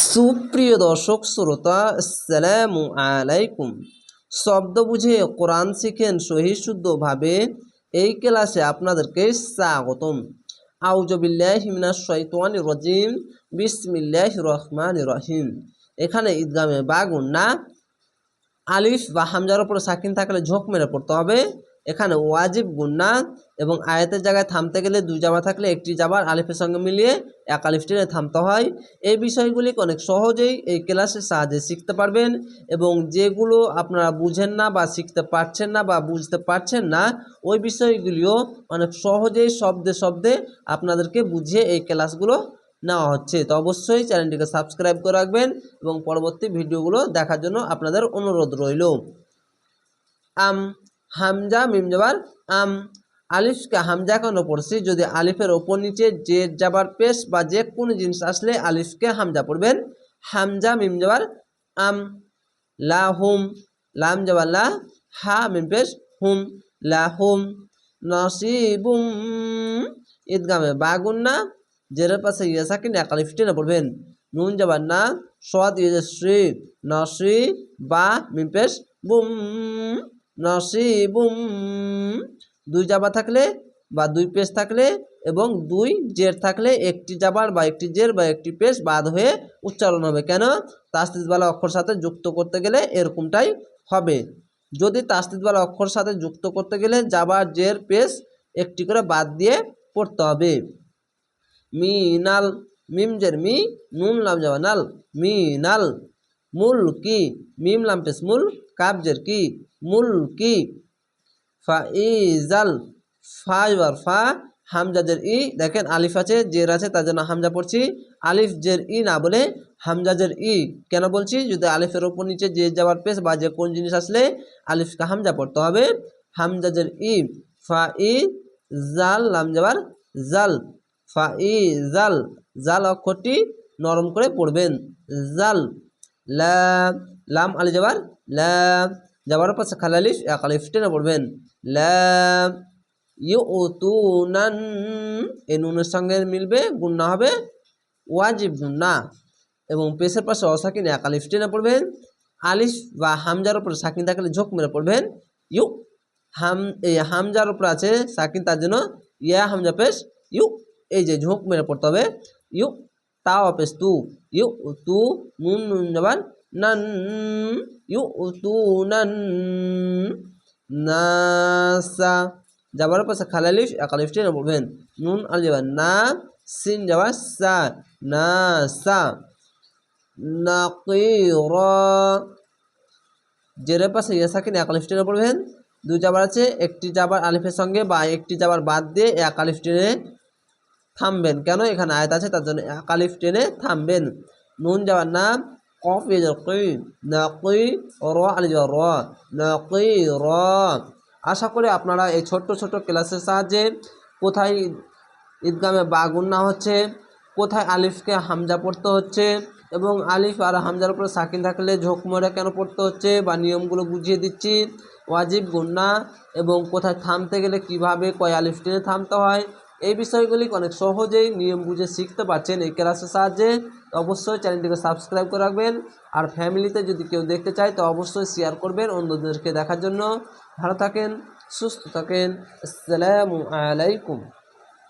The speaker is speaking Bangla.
সুপ্রিয় দর্শক, শ্রোতা, আসসালামু আলাইকুম। শব্দ বুঝে কোরআন শিখেন সহি শুদ্ধভাবে এই ক্লাসে আপনাদেরকে স্বাগতম। আউজবিল্লাহ হিমিনাস শৈতান রজিম। বিসমিল্লাহ রহমান রহিম। এখানে ঈদগামে বাগুন না। আলিফ বা হামজার উপরে সাকিন থাকলে ঝোঁক মেরে পড়তে হবে। এখানে ওয়াজিব গুন্না এবং আয়াতের জায়গায় থামতে গেলে দুই জামা থাকলে একটি জাবার আলিফের সঙ্গে মিলিয়ে এক আলিফ টেনে থামতে হয়। এই বিষয়গুলি অনেক সহজেই এই ক্লাসের সাহায্যে শিখতে পারবেন এবং যেগুলো আপনারা বুঝেন না বা শিখতে পারছেন না বা বুঝতে পারছেন না, ওই বিষয়গুলিও অনেক সহজেই শব্দে শব্দে আপনাদেরকে বুঝিয়ে এই ক্লাসগুলো নেওয়া হচ্ছে। তো অবশ্যই চ্যানেলটিকে সাবস্ক্রাইব করে রাখবেন এবং পরবর্তী ভিডিওগুলো দেখার জন্য আপনাদের অনুরোধ রইল। আম হামজা, মিম যাবার আম, আলিফকে হামজা কেন পড়ছি। যদি আলিফের ওপর নিচে যে যাবার পেশ বা যে কোনো জিনিস আসলে আলিফকে হামজা পড়বেন। হামজা, মিম যাবার আম, লা, হুম, লাম যাবার লা, হা, মিম পেশ, হুম, লা, হুম, নসিবুম, ঈদগামে বাগুন্না জেরের পাশে ইয়াসা কিনে একালিফ টেনে পড়বেন। নুন যাবার না, সোয়াদ ইয়ে শ্রী নসি বা মিম পেশ, বুম নসিবুম। দুই জাবা থাকলে বা দুই পেশ থাকলে এবং দুই জের থাকলে একটি জাবার বা একটি জের বা একটি পেশ বাদ হয়ে উচ্চারণ হবে। কেন? তাস্তিদওয়ালা অক্ষর সাথে যুক্ত করতে গেলে এরকমটাই হবে। যদি তাস্তিদওয়ালা অক্ষর সাথে যুক্ত করতে গেলে জাবার জের, পেশ একটি করে বাদ দিয়ে পড়তে হবে। মিনাল মিম, জের, মি, নুন, লাম, জাবা, নাল মিনাল মূল, কি, মিম, লাম, পেশ, মূল কাবজের কি? মূল কি? ফা ইজাল ফা এবার ফা, হামজাজের ই, দেখেন আলিফ আছে, জের আছে, তার জন্য হামজা পড়ছি। আলিফ, জের, ই না বলে হামজাজের ই কেন বলছি? যদি আলিফের ওপর নিচে যে যাওয়ার পেশ বা যে কোন জিনিস আসলে আলিফকে হামজা পড়তে হবে। হামজাজের ই, ফা, ই, জাল, লাম যাবার জাল। ফা, ই, জাল জাল অক্ষরটি নরম করে পড়বেন। জাল লাম লাম আলি যাবার লাম যাবার পাশে খালালিফ এক আলিফ টেনে পড়বেন লাম ইউ নান এই নুনের সঙ্গে মিলবে গুন্না হবে ওয়াজিব গুন্না এবং পেশের পাশে অসাকিন এক আলিফ টেনে পড়বেন আলিফ বা হামজার উপরে সাকিন থাকলে ঝোঁক মেরে পড়বেন ইউ হাম এই হামজার উপরে আছে সাকিন তার জন্য ইয়া হামজা পেশ ইউ এই যে ঝোঁক মেরে পড়তে হবে ইউ তাও পেশ তু ইউ তু নুন নুন যাবার নান ইউ তু নান নাসা। যাবার পাশে খালালিফ একালিফ টেনে পড়বেন নুন আল যাবার না, সিন যাবার সা না সা নাকির জেরের পাশে ইয়াসাকিন একালিফ টেনে পড়বেন দুই জাবার আছে, একটি জাবার আলিফের সঙ্গে বা একটি জাবার বাদ দিয়ে এক আলিফ টেনে থামবেন। কেন? এখানে আয়াত আছে, তার জন্য এক আলিফ টেনে থামবেন। নুন যাবার নাম কফ ইয়ে কি নাকি র, আলি র, নাকি র। আশা করি আপনারা এই ছোট্ট ছোট্ট ক্লাসের সাহায্যে কোথায় ঈদগামে বাগুন্না হচ্ছে, কোথায় আলিফকে হামজা পড়তে হচ্ছে এবং আলিফ আর হামজার উপরে সাকিন থাকলে ঝোঁকমরে কেন পড়তে হচ্ছে বা নিয়মগুলো বুঝিয়ে দিচ্ছি। ওয়াজিব গুন্না এবং কোথায় থামতে গেলে কীভাবে কয় আলিফ টেনে থামতে হয় এই বিষয়গুলি অনেক সহজেই নিয়ম বুঝে শিখতে পারছেন এই ক্লাসের সাহায্যে অবশ্যই চ্যানেলটিকে সাবস্ক্রাইব করে রাখবেন। আর ফ্যামিলিতে যদি কেউ দেখতে চায়, তো অবশ্যই শেয়ার করবেন অন্যদেরকে দেখার জন্য। ভালো থাকেন, সুস্থ থাকেন। আসসালামু আলাইকুম।